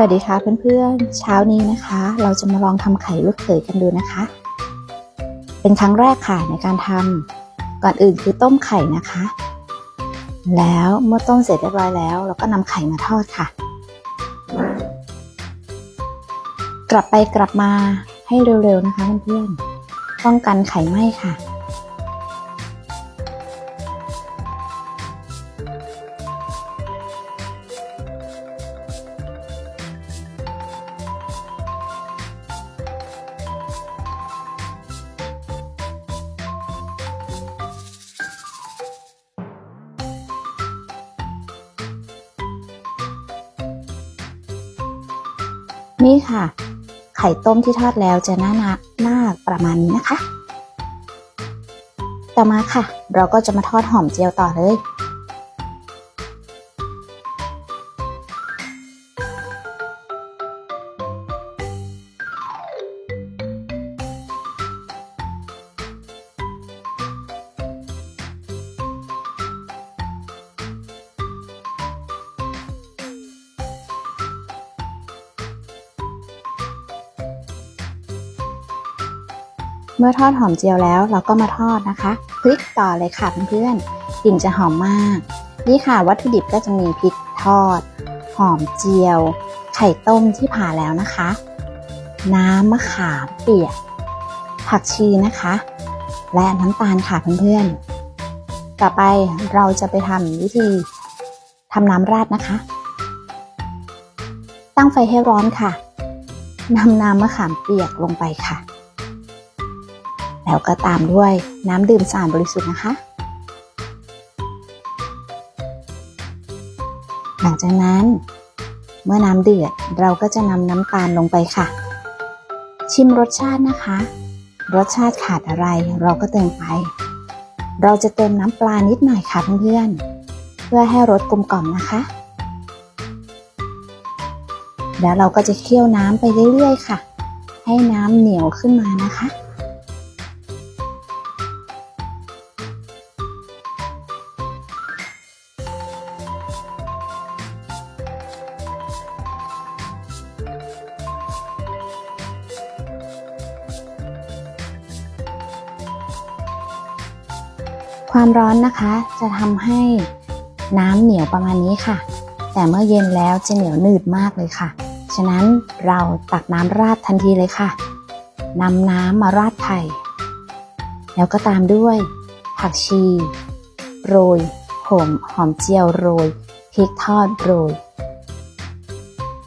วัสดีค่ะเพื่อนๆ เช้านี้นะคะ เราจะมาลองทำไข่ลูกเขยกันดูนะคะ เป็นครั้งแรกค่ะในการทำก่อนอื่นคือต้มไข่นะคะ แล้วเมื่อต้มเสร็จเรียบร้อยแล้ว เราก็นำไข่มาทอดค่ะ กลับไปกลับมาให้เร็วๆนะคะเพื่อนๆป้องกันไข่ไหม้ค่ะ นี่ค่ะ ไข่ต้มที่ทอดแล้วจะหน้าหนาหน้าประมาณนี้นะคะ ต่อมาค่ะ เราก็จะมาทอดหอมเจียวต่อเลย เมื่อทอดหอมเจียวแล้วเราก็มาทอดนะคะพริกต่อเลยค่ะเพื่อนๆกลิ่นจะหอมมาก นี่ค่ะวัตถุดิบก็จะมีพริกทอด หอมเจียว ไข่ต้มที่ผ่าแล้วนะคะ น้ำมะขามเปียก ผักชีนะคะ และน้ำตาลค่ะเพื่อนๆ ต่อไปเราจะไปทำวิธีทำน้ำราดนะคะ ตั้งไฟให้ร้อนค่ะนำน้ำมะขามเปียกลงไปค่ะ แล้วก็ตามด้วยน้ำดื่มสะอาดบริสุทธิ์นะคะ หลังจากนั้น เมื่อน้ำเดือดเราก็จะนำน้ำตาลลงไปค่ะ ชิมรสชาตินะคะ รสชาติขาดอะไรเราก็เติมไป เราจะเติมน้ำปลานิดหน่อยค่ะเพื่อนๆเพื่อให้รสกลมกล่อมนะคะแล้วเราก็จะเคี่ยวน้ำไปเรื่อยๆ ค่ะ ให้น้ำเหนียวขึ้นมานะคะ ความร้อนนะคะ จะทำให้น้ำเหนียวประมาณนี้ค่ะ แต่เมื่อเย็นแล้วจะเหนียวหนืดมากเลยค่ะ ฉะนั้นเราตักน้ำราดทันทีเลยค่ะนำน้ำมาราดไข่แล้วก็ตามด้วย ผักชี โรยหอมหอมเจียวโรยพริกทอดโรย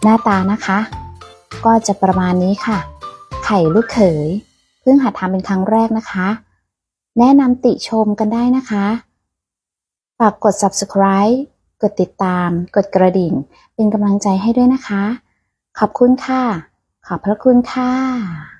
หน้าตานะคะ ก็จะประมาณนี้ค่ะ ไข่ลูกเขย เพิ่งหัดทำเป็นครั้งแรกนะคะ แนะนำติชมกันได้นะคะ ฝากกด subscribe กดติดตาม กดกระดิ่ง เป็นกำลังใจให้ด้วยนะคะ ขอบคุณค่ะ ขอบพระคุณค่ะ